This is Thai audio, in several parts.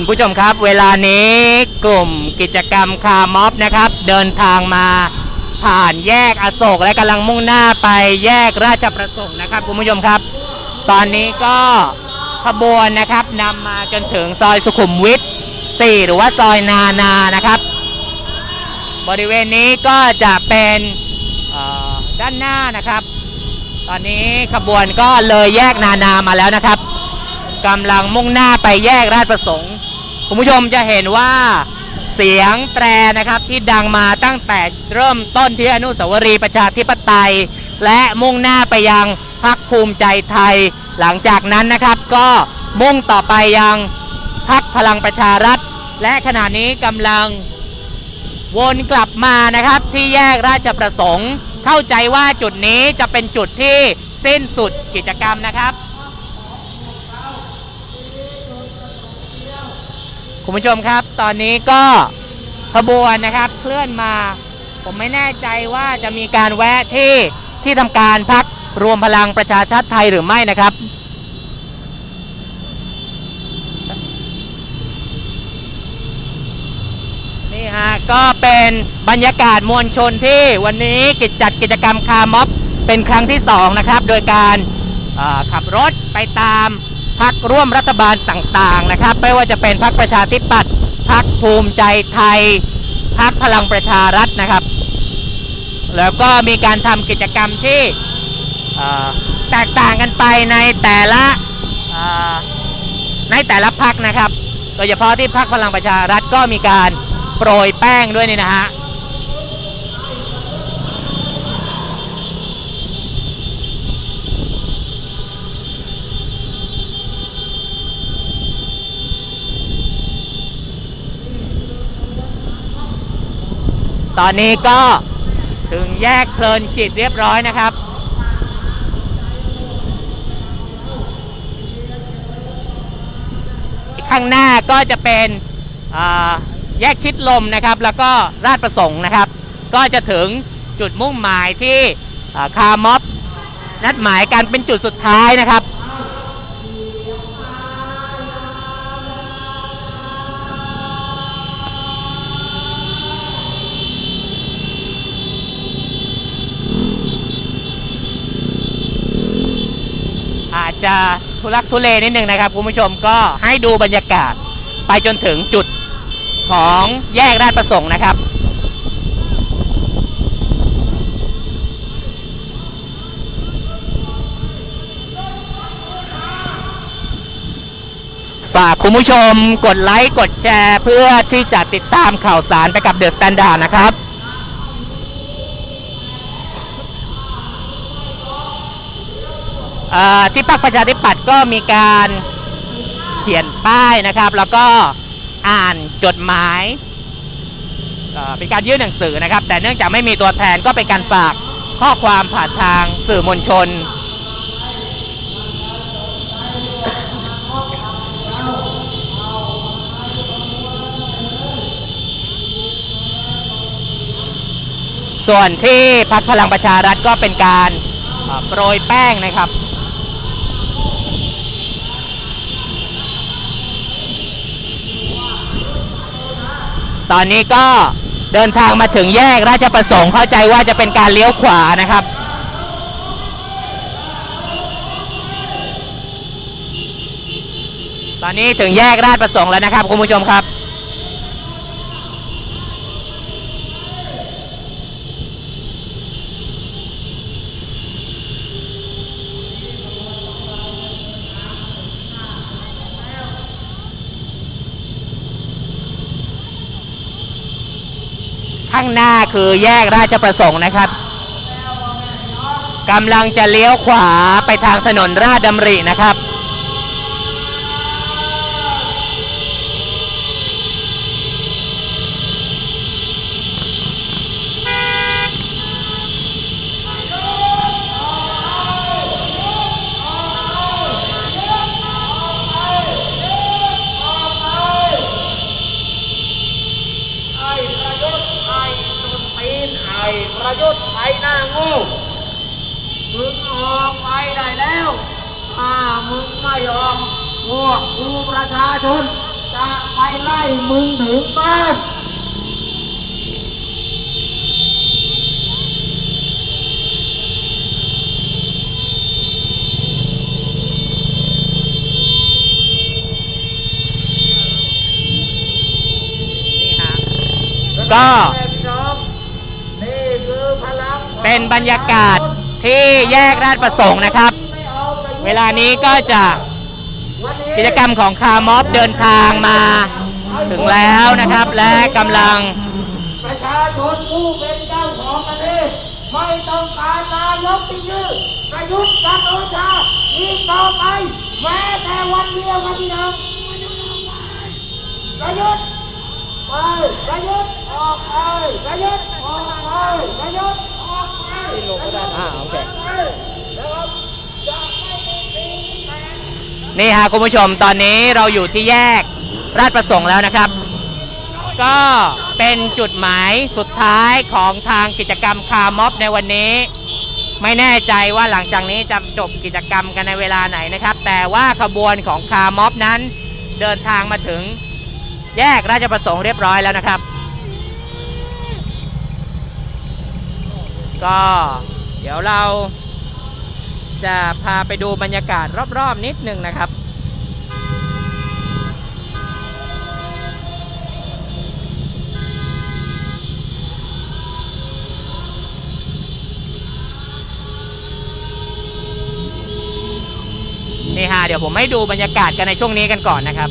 คุณผู้ชมครับ เวลานี้กลุ่มกิจกรรมคาร์ม็อบนะครับ เดินทางมาผ่านแยกอโศกและกำลังมุ่งหน้าไปแยกราชประสงค์นะครับคุณผู้ชมครับ ตอนนี้ก็ขบวนนะครับนำมาจนถึงซอยสุขุมวิท4หรือว่าซอยนานานะครับ บริเวณนี้ก็จะเป็นด้านหน้านะครับ ตอนนี้ขบวนก็เลยแยกนานามาแล้วนะครับ กำลังมุ่งหน้าไปแยกราชประสงค์ คุณผู้ชมจะเห็นว่าเสียงแตรนะครับที่ดังมาตั้งแต่เริ่มต้นที่อนุสาวรีย์ประชาธิปไตย และมุ่งหน้าไปยังพักภูมิใจไทย หลังจากนั้นนะครับก็มุ่งต่อไปยังพักพลังประชารัฐ และขณะนี้กำลังวนกลับมานะครับที่แยกราชประสงค์ เข้าใจว่าจุดนี้จะเป็นจุดที่สิ้นสุดกิจกรรมนะครับ คุณผู้ชมครับ ตอนนี้ก็ขบวนนะครับเคลื่อนมา ผมไม่แน่ใจว่าจะมีการแวะที่ที่ทำการพักรวมพลังประชาชาติไทยหรือไม่นะครับ นี่ฮะก็เป็นบรรยากาศมวลชนที่วันนี้กิจจัดกิจกรรมคาร์ม็อบเป็นครั้งที่สองนะครับ โดยการขับรถไปตาม พักร่วมรัฐบาลต่างๆนะครับ ไม่ว่าจะเป็นพักประชาธิปัตย์พักภูมิใจไทยพักพลังประชารัฐนะครับ แล้วก็มีการทำกิจกรรมที่แตกต่างกันไปในแต่ละในแต่ละพักนะครับ โดยเฉพาะที่พักพลังประชารัฐก็มีการโปรยแป้งด้วยนี่นะฮะ ตอนนี้ก็ถึงแยกเพลินจิตเรียบร้อยนะครับ ข้างหน้าก็จะเป็นแยกชิดลมนะครับ แล้วก็ราชประสงค์นะครับ ก็จะถึงจุดมุ่งหมายที่คาร์ม็อบนัดหมายกันเป็นจุดสุดท้ายนะครับ จจะทุลักทุเลนิดนึงนะครับคุณผู้ชมก็ให้ดูบรรยากาศไปจนถึงจุดของแยกราชประสงค์นะครับ ฝากคุณผู้ชมกดไลค์ กดแชร์เพื่อที่จะติดตามข่าวสารไปกับเดอะสแตนดาร์ดนะครับ เอ่อ ที่พรรคประชาธิปัตย์ก็มีการเขียนป้ายนะครับ แล้วก็อ่านจดหมายเป็นการยื่นหนังสือนะครับ แต่เนื่องจากไม่มีตัวแทนก็เป็นการฝากข้อความผ่านทางสื่อมวลชน ส่วนที่พักพลังประชารัฐก็เป็นการโปรยแป้งนะครับ ตอนนี้ก็เดินทางมาถึงแยกราชประสงค์เข้าใจว่าจะเป็นการเลี้ยวขวานะครับ ตอนนี้ถึงแยกราชประสงค์แล้วนะครับคุณผู้ชมครับ ข้างหน้าคือแยกราชประสงค์นะครับกำลังจะเลี้ยวขวาไปทางถนนราชดำรินะครับ ออกไปได้แล้วถ้ามึงไม่ออกพวกกูประชาชนจะจะไปไล่มึงถึงบ้านนี่ฮะก็แม่พี่น้องนี่คือพลังของเป็นบรรยากาศ ที่แยกราชประสงค์นะครับ เวลานี้ก็จะกิจกรรมของคาร์มอบเดินทางมาถึงแล้วนะครับ และกำลังประชาชนผู้เป็นเจ้าของประเทศไม่ต้องการนายกที่ยืดประยุทธ์จันทร์โอชาอีกต่อไปแม้แต่วันเดียวครับพี่น้องประยุทธ์ไปประยุทธ์ออกไปประยุทธ์ออกไปประยุทธ์ ออกไปลงก็ได้อ่าโอเครับจะไม่มีปีแสงนี่ฮะคุณผู้ชมตอนนี้เราอยู่ที่แยกราชประสงค์แล้วนะครับ ก็เป็นจุดหมายสุดท้ายของทางกิจกรรมคาร์ม็อบในวันนี้ ไม่แน่ใจว่าหลังจากนี้จะจบกิจกรรมกันในเวลาไหนนะครับ แต่ว่าขบวนของคาร์ม็อบนั้น เดินทางมาถึงแยกราชประสงค์เรียบร้อยแล้วนะครับ ก็เดี๋ยวเราจะพาไปดูบรรยากาศรอบๆนิดนึงนะครับ นี่ฮะเดี๋ยวผมให้ดูบรรยากาศกันในช่วงนี้กันก่อนนะครับ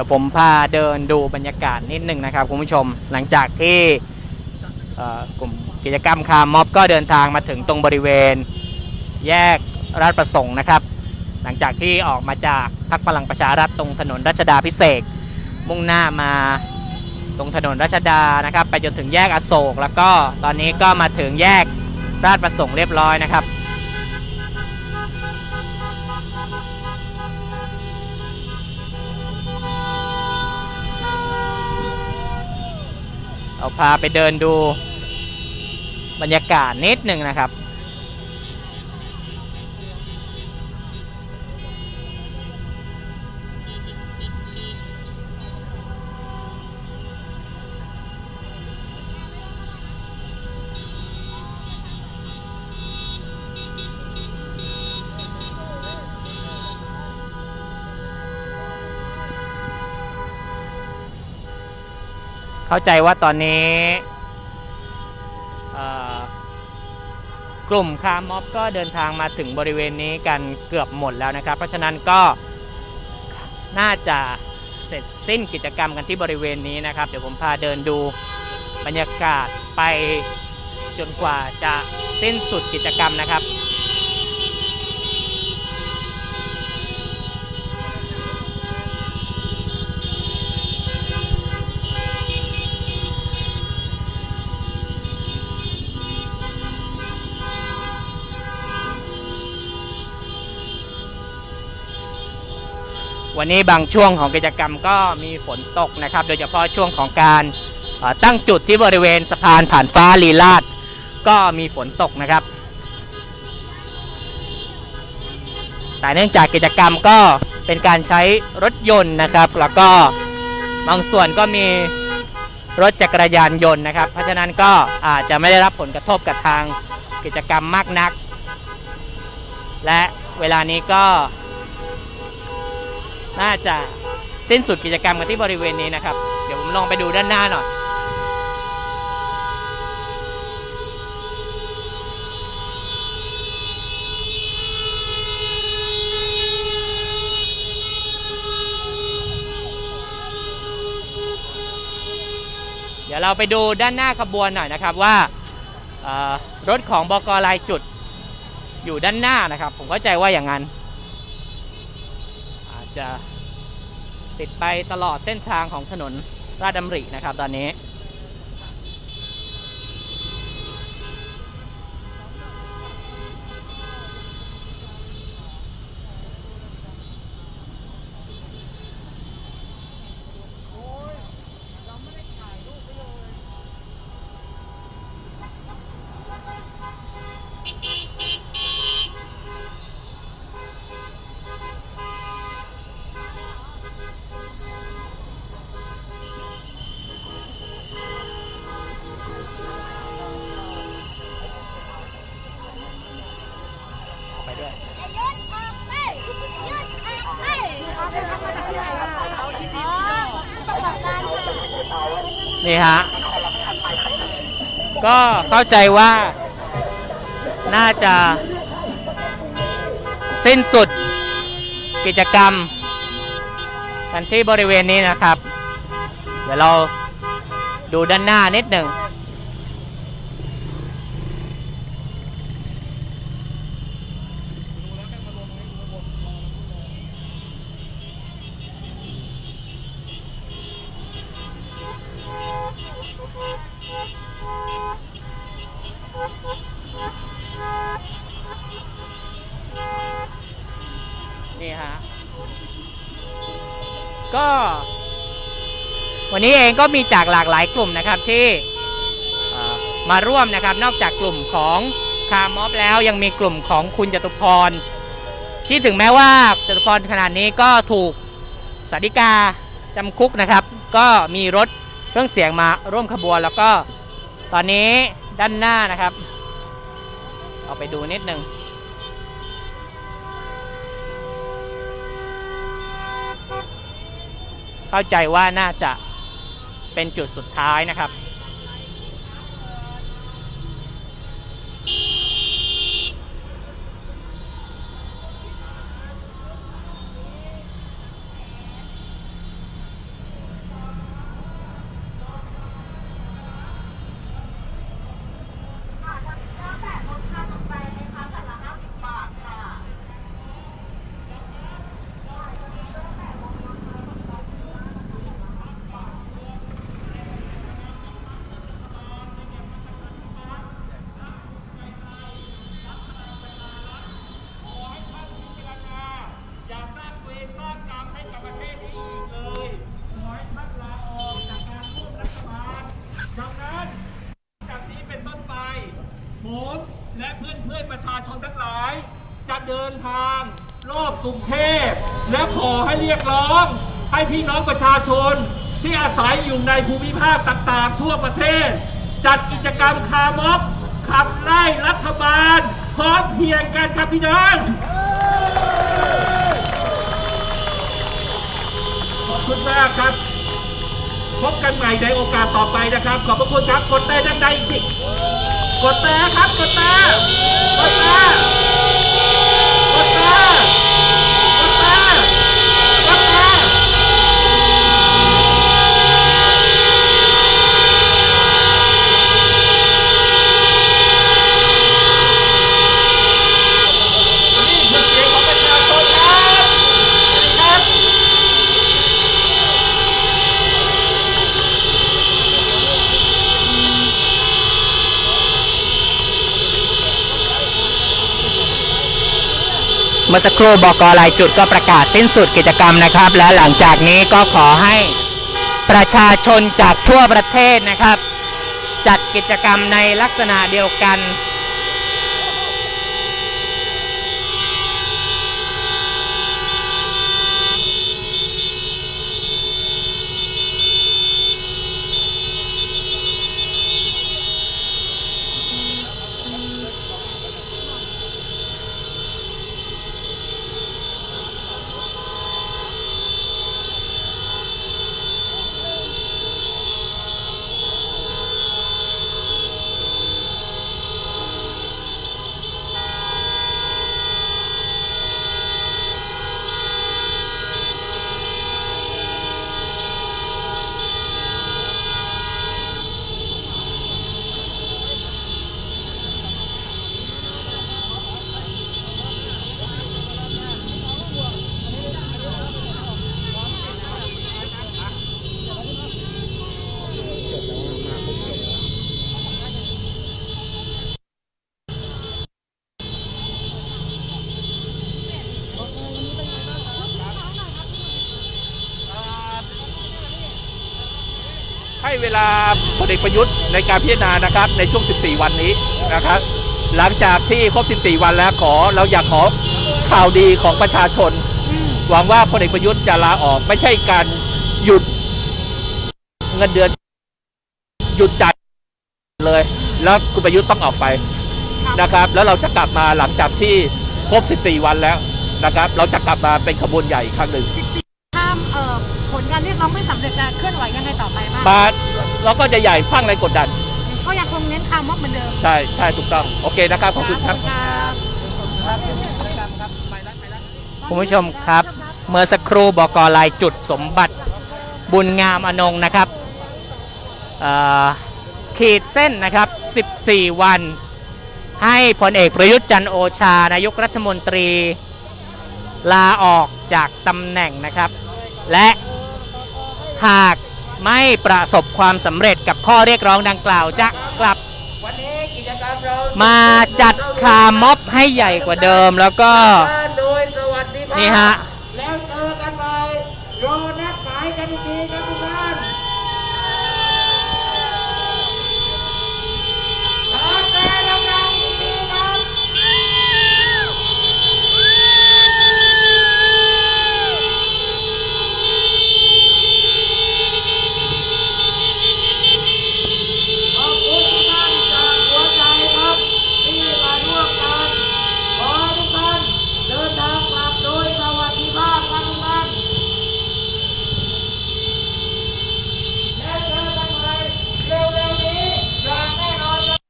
ดี๋ยวผมพาเดินดูบรรยากาศนิดนึงนะครับคุณผู้ชมหลังจากที่กลุ่มกิจกรรมคาร์ม็อบก็เดินทางมาถึงตรงบริเวณ แยกราชประสงค์นะครับ หลังจากที่ออกมาจากพักพลังประชารัฐตรงถนนรัชดาพิเศษมุ่งหน้ามาตรงถนนรัชดานะครับ ไปจนถึงแยกอโศก แล้วก็ตอนนี้ก็มาถึงแยกราชประสงค์เรียบร้อยนะครับ เอาพาไปเดินดูบรรยากาศนิดหนึ่งนะครับ เข้าใจว่าตอนนี้กลุ่มคาร์ม็อบก็เดินทางมาถึงบริเวณนี้กันเกือบหมดแล้วนะครับ เพราะฉะนั้นก็น่าจะเสร็จสิ้นกิจกรรมกันที่บริเวณนี้นะครับ เดี๋ยวผมพาเดินดูบรรยากาศไปจนกว่าจะสิ้นสุดกิจกรรมนะครับ วันนี้บางช่วงของกิจกรรมก็มีฝนตกนะครับ โดยเฉพาะช่วงของการตั้งจุดที่บริเวณสะพานผ่านฟ้าลีลาดก็มีฝนตกนะครับ แต่เนื่องจากกิจกรรมก็เป็นการใช้รถยนต์นะครับ แล้วก็บางส่วนก็มีรถจักรยานยนต์นะครับ เพราะฉะนั้นก็อาจจะไม่ได้รับผลกระทบกับทางกิจกรรมมากนัก และเวลานี้ก็ น่าจะสิ้นสุดกิจกรรมกันที่บริเวณนี้นะครับ เดี๋ยวผมลองไปดูด้านหน้าหน่อยเดี๋ยวเราไปดูด้านหน้าขบวนหน่อยนะครับว่ารถของบกลายจุดอยู่ด้านหน้านะครับ ผมเข้าใจว่าอย่างนั้น จะติดไปตลอดเส้นทางของถนนราชดำรินะครับ ตอนนี้ นี่ฮะ ก็เข้าใจว่าน่าจะสิ้นสุดกิจกรรม กันที่บริเวณนี้นะครับ เดี๋ยวเราดูด้านหน้านิดหนึ่ง วันนี้เองก็มีจากหลากหลายกลุ่มนะครับที่มาร่วมนะครับ นอกจากกลุ่มของคาร์มอบแล้วยังมีกลุ่มของคุณจตุพร ที่ถึงแม้ว่าจตุพรขนาดนี้ก็ถูกสาธิกาจำคุกนะครับ ก็มีรถเครื่องเสียงมาร่วมขบวน แล้วก็ตอนนี้ด้านหน้านะครับ เอาไปดูนิดนึงเข้าใจว่าน่าจะ เป็นจุดสุดท้ายนะครับ อย่าสร้างเวรสร้างกรรมให้กับประเทศนี้อีกเลยขอให้ท่านลาออกจากการร่วมรัฐบาลดังนั้นจากนี้เป็นต้นไปผมและเพื่อนๆประชาชนทั้งหลาย จะเดินทางรอบ กรุงเทพ และขอให้เรียกร้อง ให้พี่น้องประชาชนที่อาศัยอยู่ในภูมิภาคต่างๆ ทั่วประเทศ จัดกิจกรรมคาร์ม็อบขับไล่รัฐบาล พร้อมเพียงกันครับพี่น้อง ขอบคุณมากครับ พบกันใหม่ในโอกาสต่อไปนะครับ ขอบพระคุณครับ กดแต่ดังๆอีกทีกดแต่ครับ กดแต่กดแต่กดแต่กดแต่กดแต่นี่คือเสียงของประชาชนครับสวัสดีครับ เเมื่ อสักครู่บกลายจุดก็ประกาศสิ้นสุดกิจกรรมนะครับ และหลังจากนี้ก็ขอให้ประชาชนจากทั่วประเทศนะครับ จัดกิจกรรมในลักษณะเดียวกัน เวลาพลเอกประยุทธ์ในการพิจารณานะครับในช่วง 14 วันนี้นะครับ หลังจากที่ครบ 14 วันแล้วขอเราอยากขอข่าวดีของประชาชน หวังว่าพลเอกประยุทธ์จะลาออกไม่ใช่การหยุดเงินเดือน หยุดจ่ายเลย แล้วคุณประยุทธ์ต้องออกไปนะครับ แล้วเราจะกลับมาหลังจากที่ครบ 14 วันแล้วนะครับ เราจะกลับมาเป็นขบวนใหญ่อีกครั้งหนึ่ง ผลการเรียกร้องไม่สำเร็จจะเคลื่อนไหวยังไงต่อไปบ้างมาเราก็จะใหญ่พังในกดดัน ก็ยังคงเน้นคาร์ม็อบเหมือนเดิมใช่ใช่ถูกต้อง โอเคนะครับ ขอบคุณครับครับคุณผู้ชมครับ เมื่อสักครู่บกรายจุดสมบัติบุญงามอนงนะครับเอ่อขีดเส้นนะครับ 14 วัน ให้พลเอกประยุทธ์จันทร์โอชานายกรัฐมนตรี ลาออกจากตำแหน่งนะครับ และ หากไม่ประสบความสำเร็จกับข้อเรียกร้องดังกล่าวจะกลับวันนี้กิจกรรมเรามาจัดคาร์ม็อบให้ใหญ่กว่าเดิมแล้วก็โดยสวัสดิภาพนี่ฮะแล้วเจอกันใหม่รอนัดหมายกันอีกทีครับทุกท่านขอแจ้งดังๆอีกทีครับ ขอบคุณทุกท่านจากหัวใจครับ ที่มาร่วมกัน ขอทุกท่านเดินทางกลับโดยสวัสดิภาพครับทุกท่านและเจอกันใหม่เร็วๆนี้อย่างแน่นอนครับ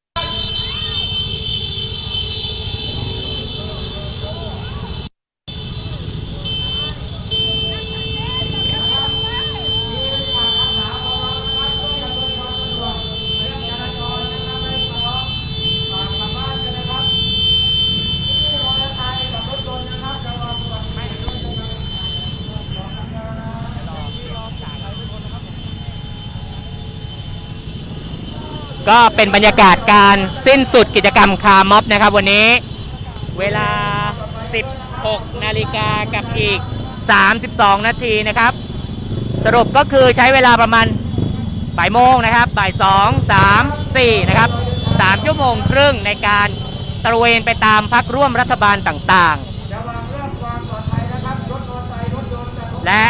ก็เป็นบรรยากาศการสิ้นสุดกิจกรรมคาร์ม็อบนะครับ วันนี้เวลา 16 นาฬิกากับอีก 32 นาทีนะครับ สรุปก็คือใช้เวลาประมาณบ่ายโมงนะครับบ่าย2 3 4นะครับ3ชั่วโมงครึ่งในการตระเวนไปตามพักร่วมรัฐบาลต่างๆ และ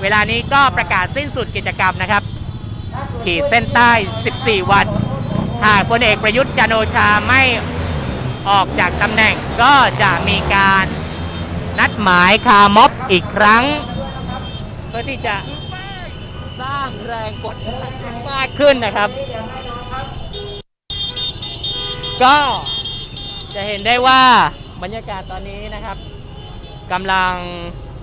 เวลานี้ก็ประกาศสิ้นสุดกิจกรรมนะครับ ขีดเส้นใต้ 14 วัน หากพลเอกประยุทธ์จันโอชาไม่ออกจากตำแหน่งก็จะมีการนัดหมายคารม็อบอีกครั้ง เพื่อที่จะสร้างแรงกดดันมากขึ้นนะครับ ก็จะเห็นได้ว่าบรรยากาศตอนนี้นะครับกำลัง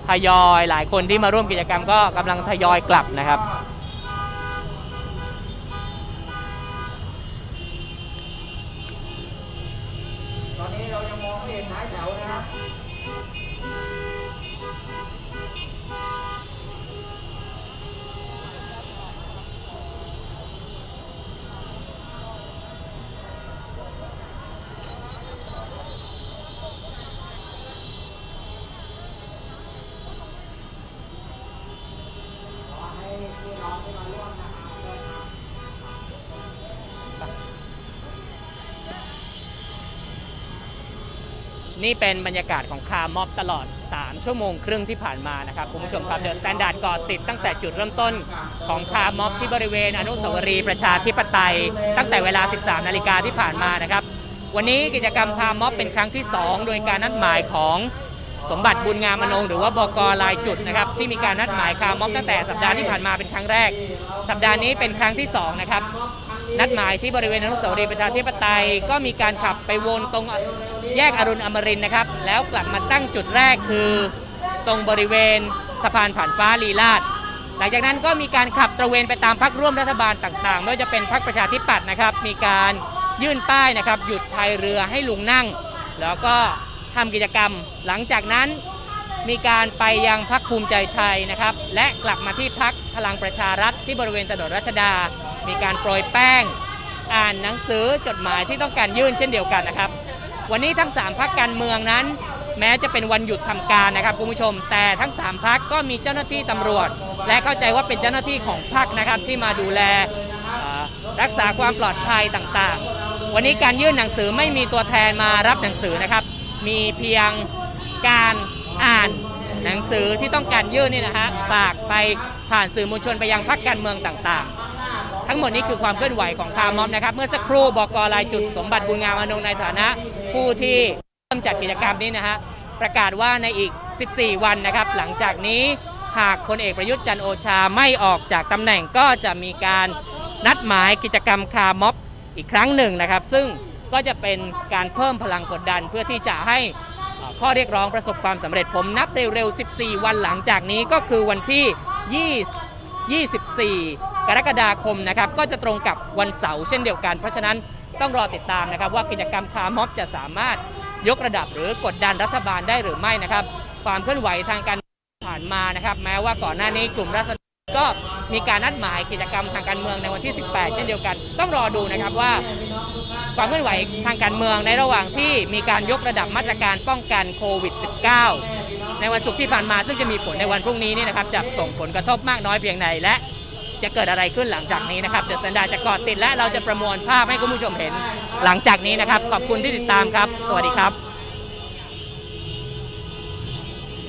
ทยอยหลายคนที่มาร่วมกิจกรรมก็กำลังทยอยกลับนะครับ นี่เป็นบรรยากาศของคาร์ม็อบตลอด 3 ชั่วโมงครึ่งที่ผ่านมานะครับคุณผู้ชมครับเดอะสแตนดาร์ดก่อติดตั้งแต่จุดเริ่มต้นของคาร์ม็อบที่บริเวณอนุสาวรีย์ประชาธิปไตย ตั้งแต่เวลา 13 นาฬิกาที่ผ่านมานะครับ วันนี้กิจกรรมคาร์ม็อบเป็นครั้งที่ 2 โดยการนัดหมายของสมบัติบุญงามอนงหรือว่าบกลายจุดนะครับที่มีการนัดหมายคาร์ม็อบตั้งแต่สัปดาห์ที่ผ่านมาเป็นครั้งแรก สัปดาห์นี้เป็นครั้งที่สองนะครับนัดหมายที่บริเวณอนุสาวรีย์ประชาธิปไตยก็มีการขับไปวนตรง แยกอรุณอมรินนะครับ แล้วกลับมาตั้งจุดแรกคือ ตรงบริเวณสะพานผ่านฟ้าลีลาดหลังจากนั้นก็มีการขับตระเวนไปตามพักร่วมรัฐบาลต่างๆ ไม่ว่าจะเป็นพักประชาธิปัตย์นะครับ มีการยื่นป้ายนะครับ หยุดพายเรือให้ลุงนั่ง แล้วก็ทำกิจกรรม หลังจากนั้นมีการไปยังพักภูมิใจไทยนะครับ และกลับมาที่พักพลังประชารัฐที่บริเวณถนนรัชดา มีการโปรยแป้ง อ่านหนังสือจดหมายที่ต้องการยื่นเช่นเดียวกันนะครับ วันนี้ทั้ง 3พักการเมืองนั้น แม้จะเป็นวันหยุดทำการนะครับคุณผู้ชม แต่ทั้ง 3พักก็มีเจ้าหน้าที่ตำรวจ และเข้าใจว่าเป็นเจ้าหน้าที่ของพักนะครับที่มาดูแลรักษาความปลอดภัยต่างๆ วันนี้การยื่นหนังสือไม่มีตัวแทนมารับหนังสือนะครับ มีเพียงการอ่านหนังสือที่ต้องการยื่นนี่นะฮะฝากไปผ่านสื่อมวลชนไปยังพักการเมืองต่างๆ ทั้งหมดนี้คือความเคลื่อนไหวของคาร์มอบนะครับ เมื่อสักครู่บอกกรายจุดสมบัติบุญงามอนงในฐานะ ผู้ที่เริ่มจัดกิจกรรมนี้นะฮะประกาศว่าในอีก 14 วันนะครับ หลังจากนี้หากพลเอกประยุทธ์จันโอชาไม่ออกจากตำแหน่งก็จะมีการนัดหมายกิจกรรมคาร์ม็อบอีกครั้งหนึ่งนะครับ ซึ่งก็จะเป็นการเพิ่มพลังกดดันเพื่อที่จะให้ข้อเรียกร้องประสบความสำเร็จผมนับเร็วๆ 14 วันหลังจากนี้ก็คือวันที่ 20 24 กรกฎาคมนะครับ ก็จะตรงกับวันเสาร์เช่นเดียวกัน เพราะฉะนั้น ต้องรอติดตามนะครับว่ากิจกรรมคารม็อบจะสามารถยกระดับหรือกดดันรัฐบาลได้หรือไม่นะครับ ความเคลื่อนไหวทางการผ่านมานะครับแม้ว่าก่อนหน้านี้กลุ่มรัฐก็มีการนัดหมายกิจกรรมทางการเมืองในวันที่ 18 เช่นเดียวกัน ต้องรอดูนะครับว่า ความเคลื่อนไหวทางการเมืองในระหว่างที่มีการยกระดับมาตรการป้องกันโควิด -19 ในวันศุกร์ที่ผ่านมาซึ่งจะมีผลในวันพรุ่งนี้นี่นะครับจะส่งผลกระทบมากน้อยเพียงใดและ จะเกิดอะไรขึ้นหลังจากนี้นะครับเดอะสแตนดาร์จะเกาะติดและเราจะประมวลภาพให้คุณผู้ชมเห็นหลังจากนี้นะครับ ขอบคุณที่ติดตามครับ สวัสดีครับ